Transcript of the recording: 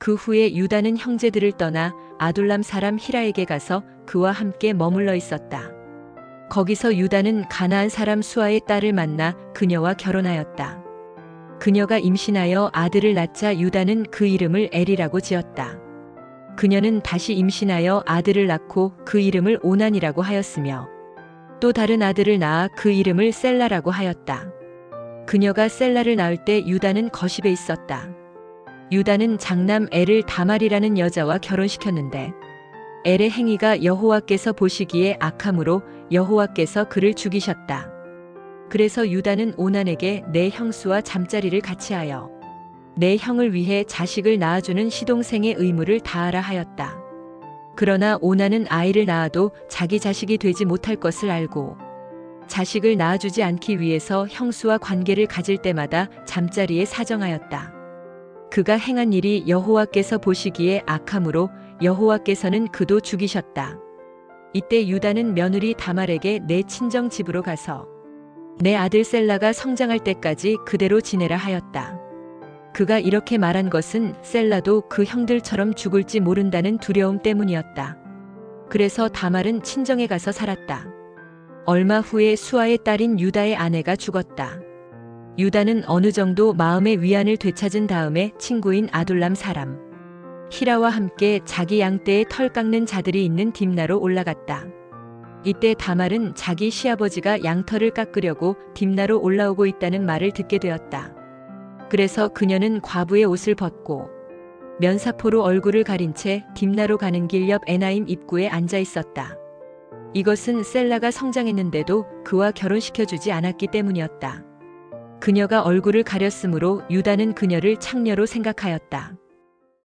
그 후에 유다는 형제들을 떠나 아둘람 사람 히라에게 가서 그와 함께 머물러 있었다. 거기서 유다는 가나안 사람 수아의 딸을 만나 그녀와 결혼하였다. 그녀가 임신하여 아들을 낳자 유다는 그 이름을 엘이라고 지었다. 그녀는 다시 임신하여 아들을 낳고 그 이름을 오난이라고 하였으며 또 다른 아들을 낳아 그 이름을 셀라라고 하였다. 그녀가 셀라를 낳을 때 유다는 거십에 있었다. 유다는 장남 엘을 다말이라는 여자와 결혼시켰는데 엘의 행위가 여호와께서 보시기에 악함으로 여호와께서 그를 죽이셨다. 그래서 유다는 오난에게 내 형수와 잠자리를 같이 하여 내 형을 위해 자식을 낳아주는 시동생의 의무를 다하라 하였다. 그러나 오난은 아이를 낳아도 자기 자식이 되지 못할 것을 알고 자식을 낳아주지 않기 위해서 형수와 관계를 가질 때마다 잠자리에 사정하였다. 그가 행한 일이 여호와께서 보시기에 악함으로 여호와께서는 그도 죽이셨다. 이때 유다는 며느리 다말에게 내 친정 집으로 가서 내 아들 셀라가 성장할 때까지 그대로 지내라 하였다. 그가 이렇게 말한 것은 셀라도 그 형들처럼 죽을지 모른다는 두려움 때문이었다. 그래서 다말은 친정에 가서 살았다. 얼마 후에 수아의 딸인 유다의 아내가 죽었다. 유다는 어느 정도 마음의 위안을 되찾은 다음에 친구인 아둘람 사람 히라와 함께 자기 양떼의 털 깎는 자들이 있는 딥나로 올라갔다. 이때 다말은 자기 시아버지가 양털을 깎으려고 딥나로 올라오고 있다는 말을 듣게 되었다. 그래서 그녀는 과부의 옷을 벗고 면사포로 얼굴을 가린 채 딥나로 가는 길 옆 에나임 입구에 앉아 있었다. 이것은 셀라가 성장했는데도 그와 결혼시켜주지 않았기 때문이었다. 그녀가 얼굴을 가렸으므로 유다는 그녀를 창녀로 생각하였다.